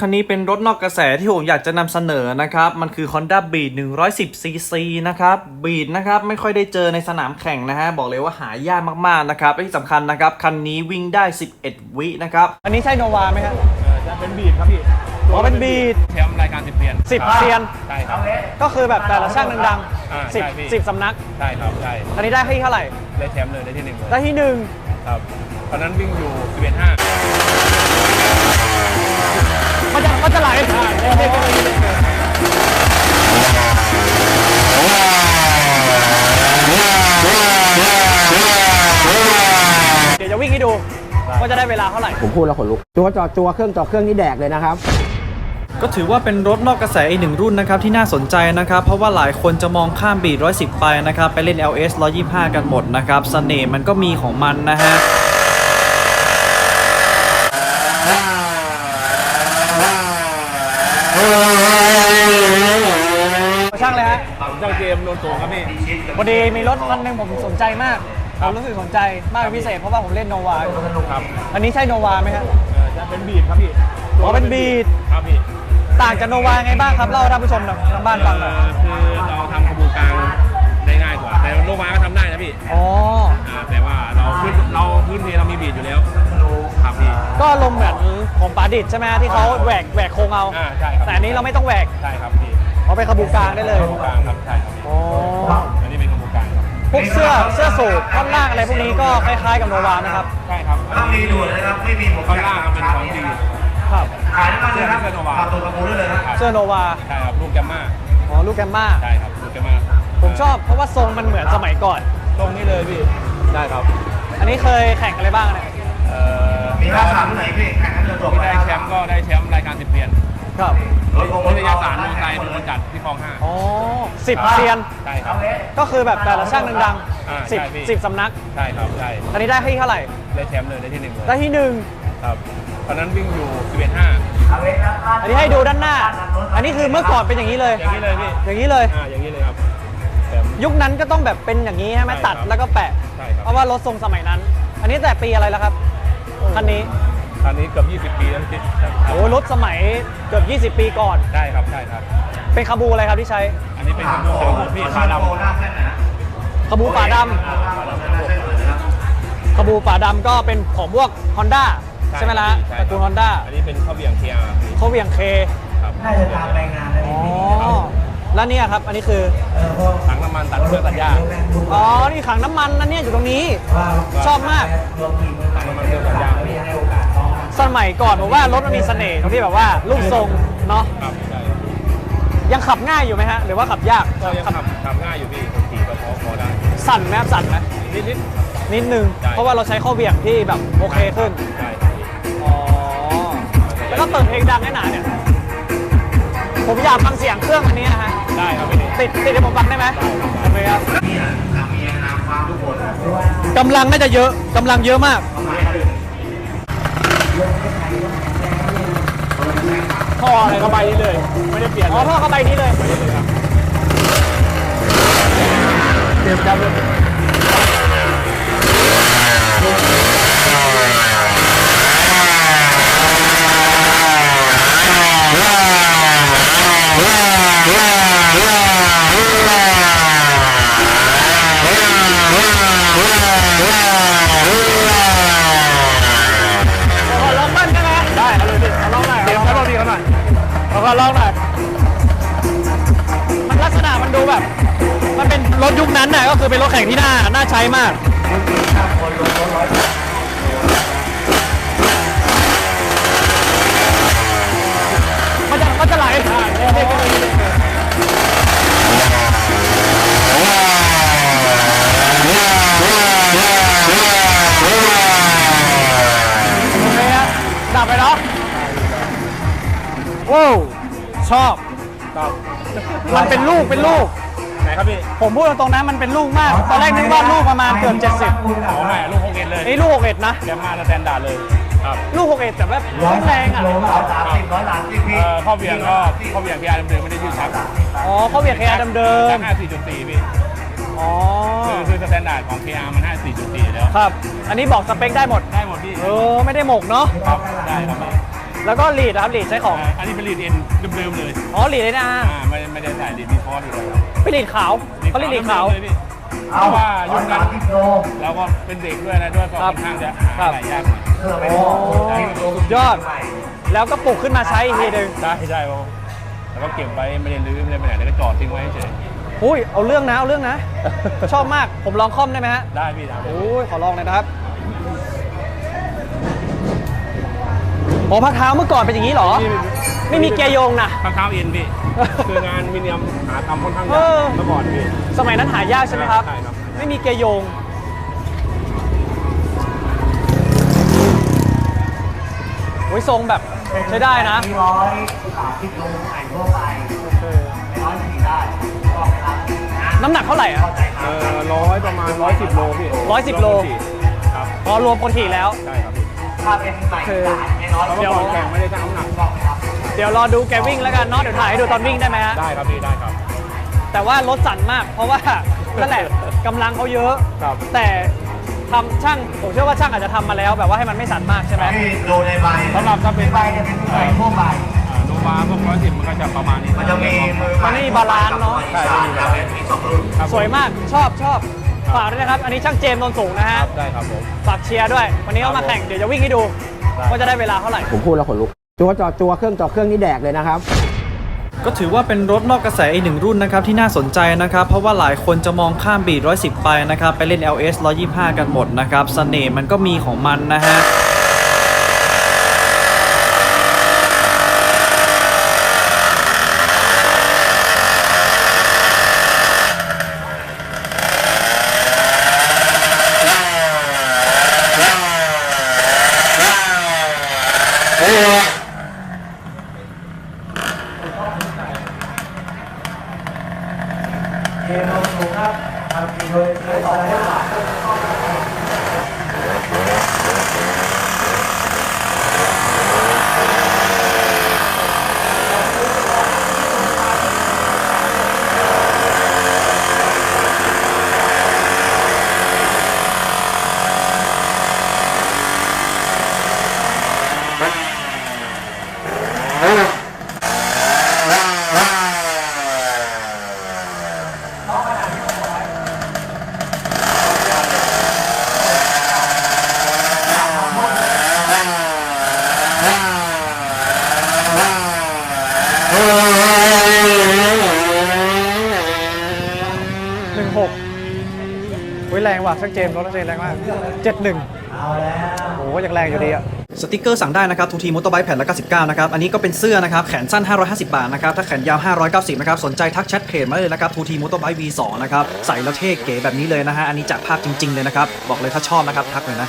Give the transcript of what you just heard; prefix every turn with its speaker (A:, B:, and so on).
A: คันนี้เป็นรถนอกกระแสที่ผมอยากจะนำเสนอนะครับ มันคือ Honda Beat 110 cc นะครับ Beat นะครับ ไม่ค่อยได้เจอในสนามแข่งนะฮะ บอกเลยว่าหายากมาก ๆ นะครับและที่สำคัญนะครับ คันนี้วิ่งได้ 11 วินะครับ อันนี้ใช่โนวาไหมฮะ
B: เออจะเป็นบีดครับพี่
A: อ๋อเป็นบีท
B: แชมป์รายการสิบเซียน
A: สิบเซียน
B: ใช่ครับ
A: ก็คือแบบแต่ละช่างดัง
B: อ่า
A: ๆสิบ
B: ใช่พี่
A: สิบสำนัก
B: ใช่ครับใช่
A: อันนี้ได้ที่เท่าไหร่
B: ได้แชมป์เลยได้ที่หนึ่งเลย
A: ได้ที่หนึ่ง
B: ครับตอนนั้นวิ่งอยู่สิบเอ็ดห้า
A: มันจะมันจะไหลเดี๋ยวจะวิ่งให้ดูว่าจะได้เวลาเท่าไหร่
C: ผมพูดแล้วขนลุกตัวจอดตัวเครื่องจอดเครื่องนี่แดกเลยนะครับ
A: ก็ถือว่าเป็นรถนอกกระแสอีกหนึ่งรุ่นนะครับที่น่าสนใจนะครับ เพราะว่าหลายคนจะมองข้ามบีด110 ไปนะครับ ไปเล่น LS 125 กันหมดนะครับเสน่ห์มันก็มีของมันนะฮะ ช่างเลยฮะ
B: ผมจ้างเกมโดนโกงครับพี่
A: พอดีมีรถคันหนึงผมสนใจมากผมรู้สึกสนใจมากเป็นพิเศษเพราะว่าผมเล่นโนวา
B: ครับ
A: อันนี้ใช่โนวาไหมฮะ
B: เออจะเป็นบีดครับพี่
A: อ๋อเป็นบีท
B: ครับพี่
A: ต่างจากโนวาไงบ้างครับเล่าให้ท่านผู้ชมทางบ้านฟังหน่อย
B: เออคือเราทำกระบูกลางได้ง่ายกว่า แต่โลมาก็ทำได้นะพี่
A: อ๋อ
B: อ่าแต่ว่าเราพื้นเราพื้นเพเรามีบีดอยู่แล้ว ครับพี่
A: ก็ลมณ์เหมือนของปาดิดใช่ไหมที่เขาแหวกแหวกโค้งเอา
B: อ่าใช่ครับ
A: แต่อันนี้เราไม่ต้องแหวก
B: ใช่ครับพี่
A: เอาไปขบูกลางได้เลย
B: กระบูกลางครับใช่ครับพี่
A: อ๋อ
B: อันนี้เป็นกระบูกลางครับ
A: พวกเสื้อเสื้อสูทท่อนล่างอะไรพวกนี้ก็คล้ายๆกับโนวานะครับ
B: ใช่ครับ
D: ถ้ามีด่วนนะครับไม่มีผม
B: ข้างล่างเป็นของดี
A: ครับ
D: ขายน้ำมันเลยครับ
B: เสื้อโนวา
D: ฝากตัวกระปูได้เลยนะ
A: เสื้อโนวา
B: ใช่ครับลูกแกมมา
A: อ๋อลูกแกมมา
B: ใช่ครับลูกแกมมา
A: ผมชอบเพราะว่าทรงมันเหมือนสมัยก่อน
B: ตรงนี้เลยพี่ได้ครับ
A: อันนี้เคยแข่งอะไรบ้างเนี่ย
B: เอ่ อ
D: มีค่าสามไหนพี่แข่งกันจะจบ
B: ที่
D: ไป
B: ได้แชมป์ก็ได้แชมป์รายการสิบเซียน
A: ครับ
D: รถคง
B: วิทยาศาสตร์เมืองไทยเป็นคนจัดที่คลองห้า
A: อ๋อสิบเซียน
B: ใช่ครับ
A: ก็คือแบบแต่ละช่างดัง
B: อ่า
A: ๆสิบ
B: ใช่พี่
A: สิบสำนัก
B: ใช่ครับใช่
A: อันนี้ได้ที่เท่าไหร่
B: ได้แชมป์เลยได้ที่หนึ่งเลย
A: ได้ที่หนึ่ง
B: ครับตอนนั้นวิ่งอยู่สิบเอ็ดห้า
A: อันนี้ให้ดูด้านหน้า อันนี้คือเมื่อก่อนเป็นอย่างนี้เลย
B: อย่างนี้เลยพี่
A: อย่างนี้เลย
B: อ่าอย่างนี้เลยครับแชมป์
A: ยุคนั้นก็ต้องแบบเป็นอย่างนี้ใช่ไหม
B: ใช่ครับ
A: ตัดแล้วก็แปะ
B: ใช่ครับ
A: เพราะว่ารถทรงสมัยนั้น อันนี้แต่ปีอะไรแล้วครับ คันนี้
B: ตอนนี้เกือบ20 ปีแล้วพี่
A: โอ้รถสมัยเกือบ 20 ปีก่อน
B: ได้ครับใช่ครับ
A: เป็นคาบูอะไรครับที่ใช้
B: อันนี้เป็นขบวนของพี่ขาดำ
D: โหน้าแค่ไหนนะ
A: คาบูฝาดำคาบูฝาดำก็เป็นของพวก Honda ใช่ไหมล่ะตระกูล Honda
B: อันนี้เป็นข้าวเบี่ยงเคียร์
A: เขาเวียงเค
B: ครับ
D: น่าจะตามรายงานเลย
A: อ๋อแล้วเนี่ยครับ อันนี้คือ
D: เออพวก
B: ถังน้ำมันตัดเครื่องตัดหญ้า
A: อ๋อ นี่ขังน้ำมันนั่นเนี่ยอยู่ตรงนี้ ชอบมาก
D: รวมทีม
B: ถังน้ำมันเครื่องตัดหญ้า
D: ไม่ให้โอกาสน้อง
A: สมัยก่อนผมว่ารถมันมีเสน่ห์ตรงที่แบบว่ารูปทรงเนาะ
B: ครับใช่
A: ยังขับง่ายอยู่ไหมฮะ หรือว่าขับยาก
B: ก็ยังขับขับง่ายอยู่พี่คนขี่ก็พอพอได้
A: สั่นไหมครับสั่นไหม
B: นิดนิด
A: นิดนึง
B: ใช่
A: เพราะว่าเราใช้ข้อเบี่ยงที่แบบโอเคขึ้น
B: ใช่ครับ
A: อ๋อ แล้วก็เปิดเพลงดังให้หนาเนี่ย ผมอยากฟังเสียงเครื่องอันนี้นะฮะ
B: ได้ครับพี่
A: ติดติดให้ผมฟังได้ไหมโอเคครับ
D: เนี่ยสามีนามความทุกคน
A: กำลังน่าจะเยอะกำลังเยอะมาก
B: ท่ออะไรก็ไปนี่เลย ไม่ได้เปลี่ยน
A: อ๋อพ่อเข้าไปนี้เลย
B: เตรียมจับเลย
A: มั
B: นเป็
A: นรถยุคนั้นน่ะก็คือเป็นรถแข่งที่น่าน่าใช้มาก มันจะมันจะไหลโอเคฮะดับไปเนาะโอ้วชอ
B: บ
A: มันเป็นลูกเป็นลูก
B: ไหน ครับพี่
A: ผมพูดตรงๆนะมันเป็นลูกมาก ตอนแรกนึกว่าลูกประมาณเกือบ70
B: อ๋อไม่ลูกหกเอ็ดเลย
A: นี่ลูก61นะ
B: แกมมาสแตนดาร์ดเลยครับ
A: ลูก61แต่แบบแรงอะ
D: ร้อยสามสิบร้อยสามสิบพี่
B: เอ่อข้อเบี่ยงก็ข้อเบี่ยงพีอาร์เดิมๆไม่ได้ชื่อชัก
A: อ๋อเขาเบียดแคร์เดิม
B: ชัก54.4พี่
A: ๆอ๋อ
B: คือคือสแตนดาร์ดของ PR มัน 54.4 แล้ว
A: ครับ อันนี้บอกสเปคได้หมด
B: ได้หมดพี่
A: เออ ไม่ได้หมกเนาะ
B: ครับ ได้ครับพี่
A: แล้วก็ลีดนะครับลีดใช้ของ
B: อันนี้เป็นลีดเอ็นเดิมๆเลย
A: อ๋อลีดเลยนะ
B: อ่าไม่ไม่ได้ใส่ลีดมีคอร์สอยู่แล้วครับ
A: เป็นลีดขาวเขาเรียกลีดขาว
B: เลยพี่เพราะว่ายุ่งกัน
D: ที่โล
B: เราก็เป็นเด็กด้วยนะด้วยก็
A: ครับ
B: ค่อนข้างจะ
A: ครั
B: หา
A: บ
B: หลายยากหน่อย
D: เพื่อไปโอ้
A: สุดยอด แล้วก็ปลุกขึ้นมาใช้อีกทีหนึ่ง
B: ได้ได้ครับแล้วก็เก็บไว้ไม่ได้ลื้อไม่ได้ไปไหนแล้วก็จอดทิ้งไว้เฉย
A: อุ้ยเอาเรื่องนะเอาเรื่องนะ ชอบมากผมลองคอมได้ไหมฮะ
B: ได้พี่ได้
A: โอ้ยขอลองหน่อยนะครับ อ๋อพักเท้าเมื่อก่อนเป็นอย่างนี้เหรอ ไม่มีเกียร์โยงนะ
B: ข้างเท้าเอ็นพี่คืองานมิเนียมหาทำค่อนข้าง
A: เอยา
B: ก
A: อ
B: เมื่อก่อนพี่
A: สมัยนั้นหายากใช่ไหมครับ
B: ใช่ครับ
A: ไม่มีเกียร์โยง โอ้ยทรงแบบใช้ได้นะ
D: ร้อยสามสิบโลไข่ทั่วไปร้อยสี่ได้ก็ไม่รับนะ
A: น้ำหนักเท่าไหร่อะ
B: เออร้อยประมาณร้อยสิบโลพี่
A: 110โล
B: ครับ
A: พอรวมคนขี่แล้ว
B: ใช่ครับพี่
D: ถ้าเป็นใหม่จ่ายไม่ น้อย
B: แล้วเมื่อก่อนแข่งไม่ได้ตั้งน้ำหนัก
D: บอกครับ
A: เดี๋ยวรอดูแกวิ่งแล้วกันเนาะเดี๋ยวถ่ายให้ดูตอนวิ่งได้ไหมฮะ
B: ได้ครับพี่ได้ครับ
A: แต่ว่ารถสั่นมากเพราะว่านั่นแหละกำลังเขาเยอะ
B: ครับ
A: แต่ทำช่างผมเชื่อว่าช่างอาจจะทำมาแล้ว แบบว่าให้มันไม่สั่นมากใช่ไหม
D: ที่โลในใบ
B: สำหรับถ้าเป็น
D: ใบจะเป็นใบทั่วไป
B: อ่าโนวาพวกร้อยสิบมันก็จะประมาณนี้
D: มันจะมีมือ
A: มันไม่มีบาลานซ์เนอะ
D: ใช่ไม่มีบาลานซ์มีสองรุ่น
B: ครับ
A: สวยมากชอบชอบฝากด้วยนะครับ อันนี้ช่างเจมส์นนท์สูงนะ
B: ค
A: ฮะ
B: รับได้ครับผม
A: ฝากเชียร์ด้วย วันนี้เขามาแข่งเดี๋ยวจะวิ่งให้ดู
B: ได้
A: ว่าจะได้เวลาเท่าไหร่
C: ผมพูดแล้วขนลุกตัวจอตัวเครื่องจอเครื่องนี่แดกเลยนะครับ
A: ก็ถือว่าเป็นรถนอกกระแสอีกหนึ่งรุ่นนะครับที่น่าสนใจนะครับเพราะว่าหลายคนจะมองข้ามบีด110 ไปนะครับไปเล่น LS 125 กันหมดนะครับเสน่ห์มันก็มีของมันนะฮะ
D: เกมลงสูงครับทำกินโดยโดยต่อได้หลาย
A: หนึ่งหกยแรงว่ะ ช่างเจมส์รถช่างเจมส์แรงมากเจ็ดหนึ่ง
D: เอาแล้ว
A: โอ้ยังแรงอยู่ดีอะสติกเกอร์สั่งได้นะครับทูทีมอเตอร์ไบค์แผ่นละ99นะครับ อันนี้ก็เป็นเสื้อนะครับ แขนสั้น 550 บาทนะครับ ถ้าแขนยาว 590 นะครับ สนใจทักแชทเพจมาเลยนะครับทูทีมอเตอร์ไบค์ V2 นะครับ ใส่แล้วเท่เก๋แบบนี้เลยนะฮะ อันนี้จากภาพจริง ๆ เลยนะครับ บอกเลยถ้าชอบนะครับ ทักเลยนะ